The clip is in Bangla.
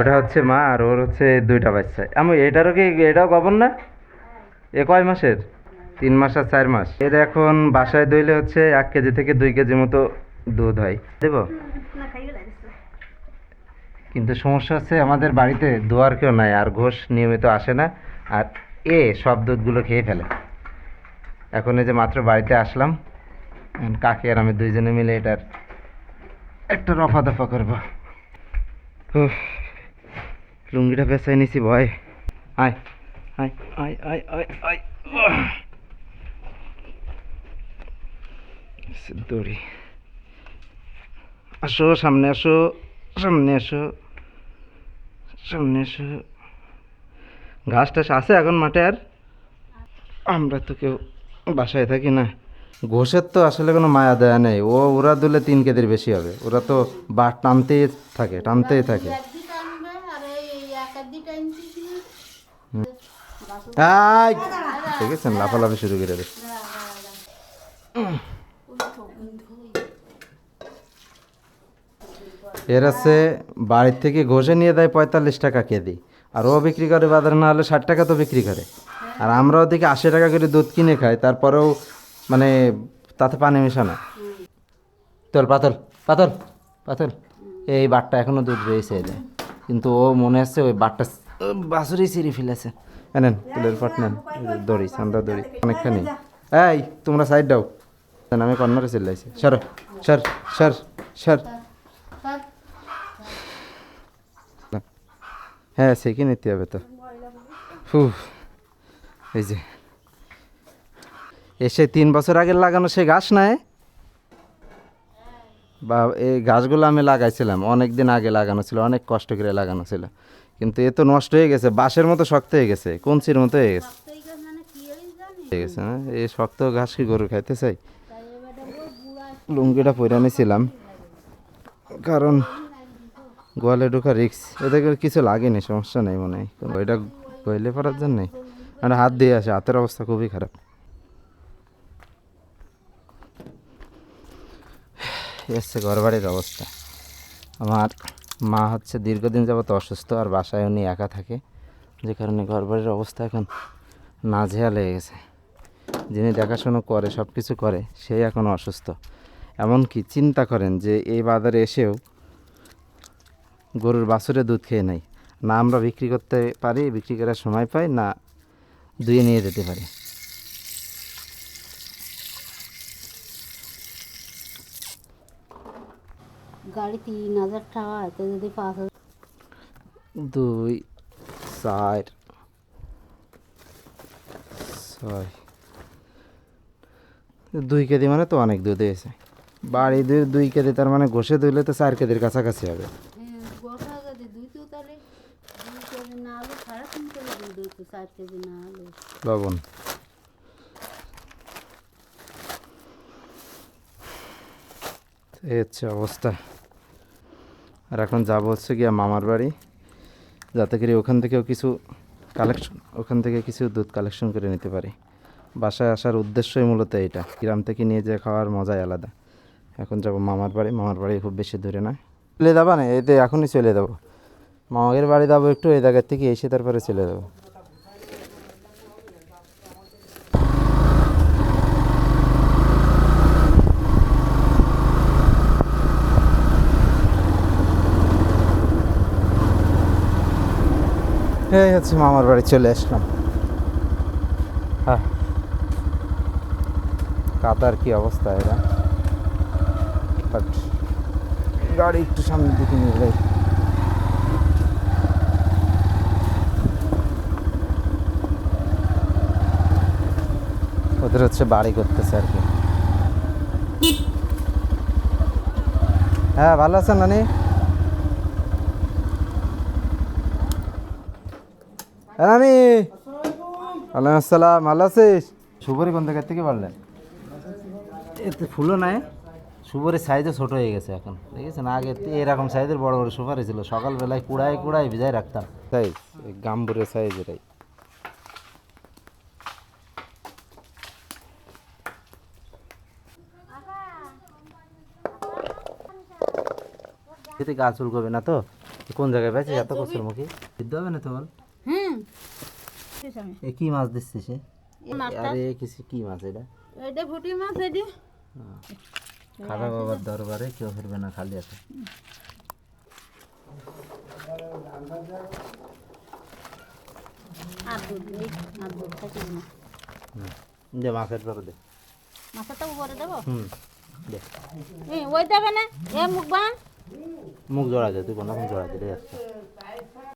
ওটা হচ্ছে মা আর ওর হচ্ছে দুইটা বাচ্চা। আমি এটারও কি এটাও গবন না? এ কয় মাসের? তিন মাস আর চার মাস। এর এখন বাসায় দইলে হচ্ছে এক কেজি থেকে দুই কেজি মতো দুধ হয়। দেবো? কিন্তু সমস্যা হচ্ছে আমাদের বাড়িতে দোয়ার কেউ নাই, আর ঘোষ নিয়মিত আসে না, আর এ সব দুধগুলো খেয়ে ফেলে। এখন এই যে মাত্র বাড়িতে আসলাম কাকি আর আমি দুইজনে মিলে এটার একটা রফা দফা করব। লুঙ্গিটা পেঁচাই নিছি, ভয়। আয় আয় আয় আয় দড়ি। আসো, সামনে আসো সামনে আসো সামনে আসো। ঘাস টাস আছে এখন মাঠে আর? আমরা তো কেউ বাসায় থাকি না। ঘোষের তো আসলে কোনো মায়া দেয়া নেই। ও, ওরা দুলে তিন কেজির বেশি হবে। ওরা তো বা টানতেই থাকে টানতেই থাকে। দেখেছেন? লাফালাফি শুরু করে দে এর আছে, বাড়ির থেকে ঘষে নিয়ে দেয় পঁয়তাল্লিশ টাকা কেজি। আর ও বিক্রি করে, বাজারে না হলে ষাট টাকা তো বিক্রি করে। আর আমরা ওদিকে আশি টাকা করে দুধ কিনে খাই, তারপরেও মানে তাতে পানি মেশানো। তোল, পাতল পাতল পাতল। এই বাটটা এখনও দুধ রয়েছে এদের। কিন্তু ও মনে হচ্ছে ওই বাটটা বাসুরি সিঁড়ি ফেলেছে। নেন তুলের পাট নেন দড়ি চান্দা দড়ি অনেকখানি। এই তোমরা সাইড দাও। আমি কর্নারে চলে আসি সর সর সর সর। হ্যাঁ সে কি নিতে হবে তো। ফু এই যে। এসে তিন বছর আগে লাগানো সে গাছ নাই? বা এই গাছগুলো আমি লাগাইছিলাম অনেক দিন আগে লাগানো ছিল অনেক কষ্ট করে লাগানো ছিল। কিন্তু এ তো নষ্ট হয়ে গেছে বাঁশের মতো শক্ত হয়ে গেছে কঞ্চির মতো হয়ে গেছে। মানে কি হয়ে গেছে হ্যাঁ এই শক্ত ঘাস কি গরু খাইতে চাই? লুঙ্গিটা পরে নিয়েছিলাম কারণ গোয়ালে ঢোকা রিক্স এদের কিছু লাগেনি সমস্যা নেই মনে হয়। ওইটা গইলে পড়ার জন্যে। মানে হাত দিয়ে আসে হাতের অবস্থা খুবই খারাপ। এসছে ঘরবাড়ির অবস্থা। আমার মা হচ্ছে দীর্ঘদিন যাবত অসুস্থ আর বাসায় উনি একা থাকে। যে কারণে ঘরবাড়ির অবস্থা এখন নাজেহাল হয়ে গেছে। যিনি দেখাশুনো করে সব কিছু করে, সেই এখন অসুস্থ। এমনকি চিন্তা করেন যে এই বাজারে এসেও গরুর বাছুরে দুধ খেয়ে নেই। না আমরা বিক্রি করতে পারি, বিক্রি করার সময় পাই, না দুয়ে নিয়ে যেতে পারি। গাড়ি তিন হাজার টাকা তো যদি পাঁচ হাজার দুই চার ছয়। দুই কেজি মানে তো অনেক দুধ হয়েছে। বাড়ি দুই দুই কেজি তার মানে ঘষে ধুলে তো চার কেজির কাছাকাছি হবে। হ্যাঁ গোটা যদি দুই তো তাহলে দুই কেজি না হলে সাড়ে তিন কেজি দুধ হইতো চার কেজি না হলে লবণ এই হচ্ছে অবস্থা। আর এখন যাব হচ্ছে গিয়া মামার বাড়ি। যাতে করে ওখান থেকেও কিছু কালেকশন ওখান থেকে কিছু দুধ কালেকশন করে নিতে পারি। বাসায় আসার উদ্দেশ্যই মূলত এটা গ্রাম থেকে নিয়ে যেয়ে খাওয়ার মজাই আলাদা। এখন যাব মামার বাড়ি। মামার বাড়ি খুব বেশি দূরে না চলে যাবা না? এই তো এখনই চলে যাব। মামাদের বাড়ি যাব একটু, এই জায়গার থেকে এসে তারপরে চলে যাব। এই হচ্ছে মামার বাড়ি চলে আসলাম। হ্যাঁ। কাদার কি অবস্থা এরা? বাট গাড়ি একটু সামনের দিকে নিয়ে যাই। ওদের হচ্ছে বাড়ি করতেছে আর কি। হ্যাঁ ভালো আছেন নানি? হ্যাঁ নানি ওয়ালাইকুম আসসালাম ভালো আছিস? সুপরি কোন জায়গার থেকে পারলেন। এতে ফুলও নাই সুপরির সাইজও ছোট হয়ে গেছে এখন দেখেছেন? আগে এরকম সাইজের বড় বড় সুপারি ছিল সকালবেলায় কুড়ায় কুড়ায় ভিজায় রাখতাম। সাইজ গাম্বুরের সাইজ এটাই। এতে গাছ উলকবে না তো? কোন জায়গায় পাইছিস এত কষ্টের মুখে। সিদ্ধ হবে না তো বল? হুম। এ কি মাছ দিচ্ছিস সে? আরে কিছু কি মাছ এটা? এটা ফুটি মাছ এটি। খারাপ বাবার দরবারে কেউ ফিরবে না খালি আছে দে মাছের পরে দে। মাছটা উপরে দেবো? হুম দে। ওই দেবে না? এ মুখ বান। মুখ জড়া দে তুই কোনো জড়া দিলে আসছে।